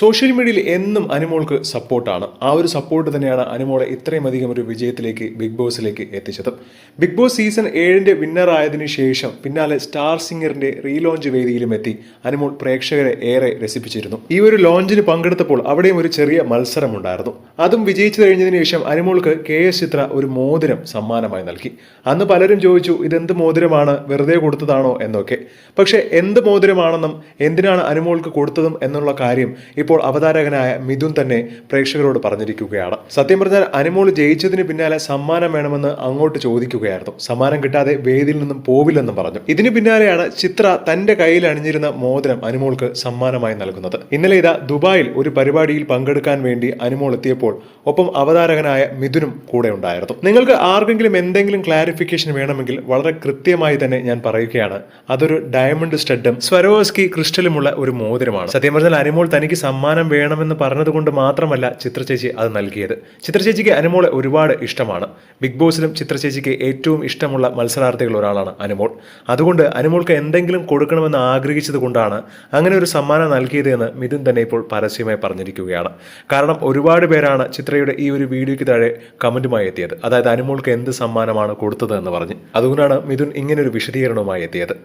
Social മീഡിയയിൽ എന്നും അനുമോൾക്ക് സപ്പോർട്ടാണ്. ആ ഒരു സപ്പോർട്ട് തന്നെയാണ് അനുമോളെ ഇത്രയും അധികം ഒരു വിജയത്തിലേക്ക് ബിഗ് ബോസിലേക്ക് എത്തിച്ചത്. ബിഗ് ബോസ് സീസൺ ഏഴിന്റെ വിന്നർ ആയതിനു ശേഷം പിന്നാലെ സ്റ്റാർ സിംഗറിന്റെ റീലോഞ്ച് വേദിയിലും എത്തി അനുമോൾ പ്രേക്ഷകരെ ഏറെ രസിപ്പിച്ചിരുന്നു. ഈ ഒരു ലോഞ്ചിന് പങ്കെടുത്തപ്പോൾ അവിടെയും ഒരു ചെറിയ മത്സരമുണ്ടായിരുന്നു. അതും വിജയിച്ചു കഴിഞ്ഞതിനു ശേഷം അനുമോൾക്ക് കെ എസ് ചിത്ര ഒരു മോതിരം സമ്മാനമായി നൽകി. അന്ന് പലരും ചോദിച്ചു ഇതെന്ത് മോതിരമാണ്? വെറുതെ കൊടുത്തതാണോ? എന്നൊക്കെ. പക്ഷേ എന്ത് മോതിരമാണെന്നും എന്തിനാണ് അനുമോൾക്ക് കൊടുത്തതും എന്നുള്ള കാര്യം ഇപ്പോൾ അവതാരകനായ മിഥുൻ തന്നെ പ്രേക്ഷകരോട് പറഞ്ഞിരിക്കുകയാണ്. സത്യം പറഞ്ഞാൽ അനുമോൾ ജയിച്ചതിന് പിന്നാലെ സമ്മാനം വേണമെന്ന് അങ്ങോട്ട് ചോദിക്കുകയായിരുന്നു. സമ്മാനം കിട്ടാതെ വേദിയിൽ നിന്നും പോവില്ലെന്നും പറഞ്ഞു. ഇതിന് പിന്നാലെയാണ് ചിത്ര തന്റെ കയ്യിൽ അണിഞ്ഞിരുന്ന മോതിരം അനുമോൾക്ക് സമ്മാനമായി നൽകുന്നത്. ഇന്നലെ ഇതാ ദുബായിൽ ഒരു പരിപാടിയിൽ പങ്കെടുക്കാൻ വേണ്ടി അനുമോൾ എത്തിയപ്പോൾ ഒപ്പം അവതാരകനായ മിഥുനും കൂടെ ഉണ്ടായിരുന്നു. നിങ്ങൾക്ക് ആർക്കെങ്കിലും എന്തെങ്കിലും ക്ലാരിഫിക്കേഷൻ വേണമെങ്കിൽ വളരെ കൃത്യമായി തന്നെ ഞാൻ പറയുകയാണ്. അതൊരു ഡയമണ്ട് സ്റ്റഡും സ്വരോസ്കി ക്രിസ്റ്റലുമുള്ള ഒരു മോതിരമാണ്. സത്യം പറഞ്ഞാൽ അനുമോൾ തനിക്ക് സമ്മാനം വേണമെന്ന് പറഞ്ഞതുകൊണ്ട് മാത്രമല്ല ചിത്രചേച്ചി അത് നൽകിയത്. ചിത്രചേച്ചിക്ക് അനുമോളെ ഒരുപാട് ഇഷ്ടമാണ്. ബിഗ് ബോസിലും ചിത്രചേച്ചിക്ക് ഏറ്റവും ഇഷ്ടമുള്ള മത്സരാർത്ഥികൾ ഒരാളാണ് അനുമോൾ. അതുകൊണ്ട് അനുമോൾക്ക് എന്തെങ്കിലും കൊടുക്കണമെന്ന് ആഗ്രഹിച്ചതുകൊണ്ടാണ് അങ്ങനെ ഒരു സമ്മാനം നൽകിയത് എന്ന് മിഥുൻ തന്നെ ഇപ്പോൾ പരസ്യമായി പറഞ്ഞിരിക്കുകയാണ്. കാരണം ഒരുപാട് പേരാണ് ചിത്രയുടെ ഈ ഒരു വീഡിയോയ്ക്ക് താഴെ കമന്റുമായി എത്തിയത്. അതായത് അനുമോൾക്ക് എന്ത് സമ്മാനമാണ് കൊടുത്തത് എന്ന് പറഞ്ഞ്. അതുകൊണ്ടാണ് മിഥുൻ ഇങ്ങനെ ഒരു വിശദീകരണവുമായി എത്തിയത്.